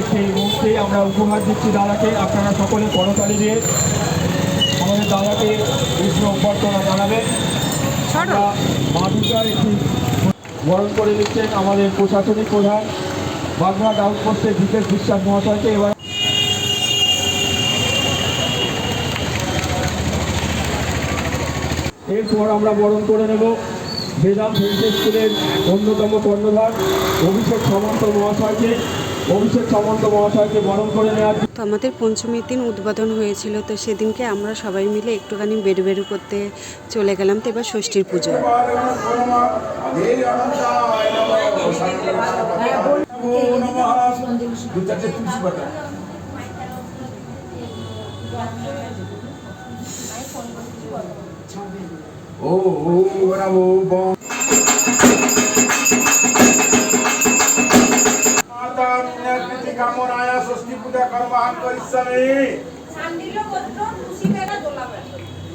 একটি মূর্তি আমরা উপহার দিচ্ছি দাদাকে। আপনারা সকলে করতালি দিয়ে আমাদের দাদাকে উষ্ণ অভ্যর্থনা জানাবেন। মা দুর্গার একটি বরণ করে দিচ্ছেন আমাদের প্রশাসনিক প্রধান বাগনাট আউটপোস্টের বিশেষ বিশ্বাস মহাশয়কে। এবার এরপর আমরা বরণ করে নেব বেদাম হেলথ স্কুলের অন্যতম কর্ণধার অভিষেক সামন্ত মহাশয়কে। অভিষেক সামন্ত মহাশয়কে বরণ করে নেওয়ার তো আমাদের পঞ্চমীর দিন উদ্বোধন হয়েছিল তো সেদিনকে আমরা সবাই মিলে একটুখানি বেরু বেরু করতে চলে গেলাম তো এবার ষষ্ঠীর পুজো ও ও কামনায়া ষষ্ঠী পূজা কর্মাহং করিষ্যামি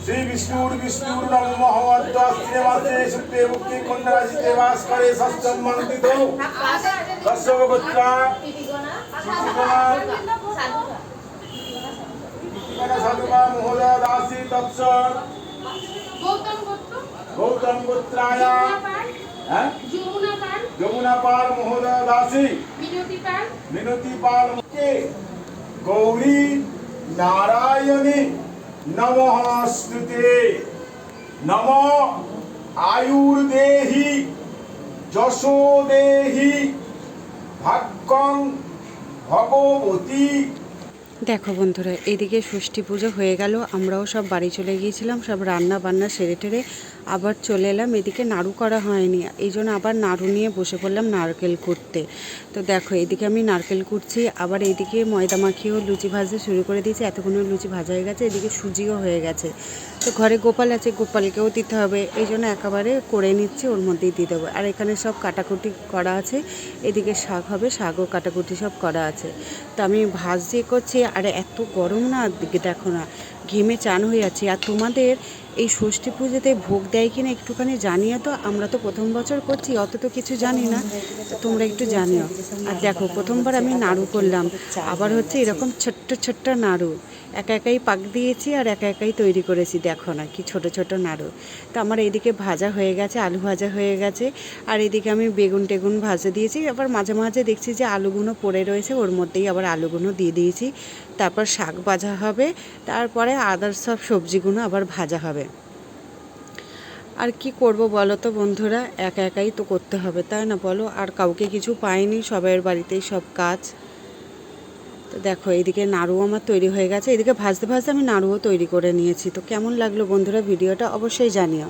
শ্রী বিষ্ণুর বিষ্ণুর নম অদ্যাস্ত্রে মাসে শুক্লে মুক্তি কন্যা রাশিতে বাস করে ষষ্ঠম মন্ত্রিত কশ্যপ গোত্রা সাধুকা মহোদয় দাসী তৎস গৌতম গোত্রায় হ্যাঁ? যমুনা পাল মহোদয় দাসী। মিনতি পাল। কে? গৌরী নারায়ণী নমস্তুতে নম আয়ুর্দেহি যশো দেহি ভাগ্যং ভগবতী দেখো বন্ধুরা, এদিকে ষষ্ঠী পুজো হয়ে গেল, আমরাও সব বাড়ি চলে গিয়েছিলাম, সব রান্না বান্না সেরে টেরে আবার চলে এলাম, এদিকে নাড়ু করা হয়নি, এই জন্য আবার নাড়ু নিয়ে বসে পড়লাম নারকেল কুটতে। তো দেখো, এদিকে আমি নারকেল কুটছি, আবার এদিকে ময়দা মাখিয়েও লুচি ভাজতে শুরু করে দিয়েছি, এতক্ষণে লুচি ভাজা হয়ে গেছে, এদিকে সুজিও হয়ে গেছে। তো ঘরে গোপাল আছে, গোপালকেও দিতে হবে, এই জন্য একেবারে করে নিচ্ছি, ওর মধ্যেই দিয়ে দেবো। আর এখানে সব কাটাকুটি করা আছে, এদিকে শাক হবে, শাকও কাটাকুটি সব করা আছে। তো আমি ভাজ দিয়ে করছি, আর এত গরম না, দেখো না, ঘেমে চান হয়ে যাচ্ছে। আর তোমাদের এই ষষ্ঠী পুজোতে ভোগ দেয় কিনা একটুখানি জানিয়ে তো, আমরা তো প্রথম বছর করছি, অত তো কিছু জানি না তোমরা একটু জানিও। আর দেখো, প্রথমবার আমি নাড়ু করলাম, আবার হচ্ছে এরকম ছোট্ট ছোট্ট নাড়ু। একা একাই পাক দিয়েছি আর একা একাই তৈরি করেছি, দেখো না কি ছোট ছোট নাড়ু। তো আমার এইদিকে ভাজা হয়ে গেছে, আলু ভাজা হয়ে গেছে, আর এদিকে আমি বেগুন টেগুন ভাজা দিয়েছি। আবার মাঝে মাঝে দেখছি যে আলুগুলো পড়ে রয়েছে, ওর মধ্যেই আবার আলুগুলো দিয়ে দিয়েছি। তারপর শাক ভাজা হবে, তারপরে আদার সব সবজিগুলো আবার ভাজা হবে। আর কি করব বলো তো বন্ধুরা, একা একাই তো করতে হবে, তাই না বলো? আর কাউকে কিছু পাইনি, সবাইয়ের বাড়িতেই সব কাজ। দেখো, এইদিকে নাড়ু আমার তৈরি হয়ে গেছে। এদিকে ভাজতে ভাজতে আমি নাড়ুও তৈরি করে নিয়েছি। তো কেমন লাগল বন্ধুরা ভিডিওটা অবশ্যই জানিও।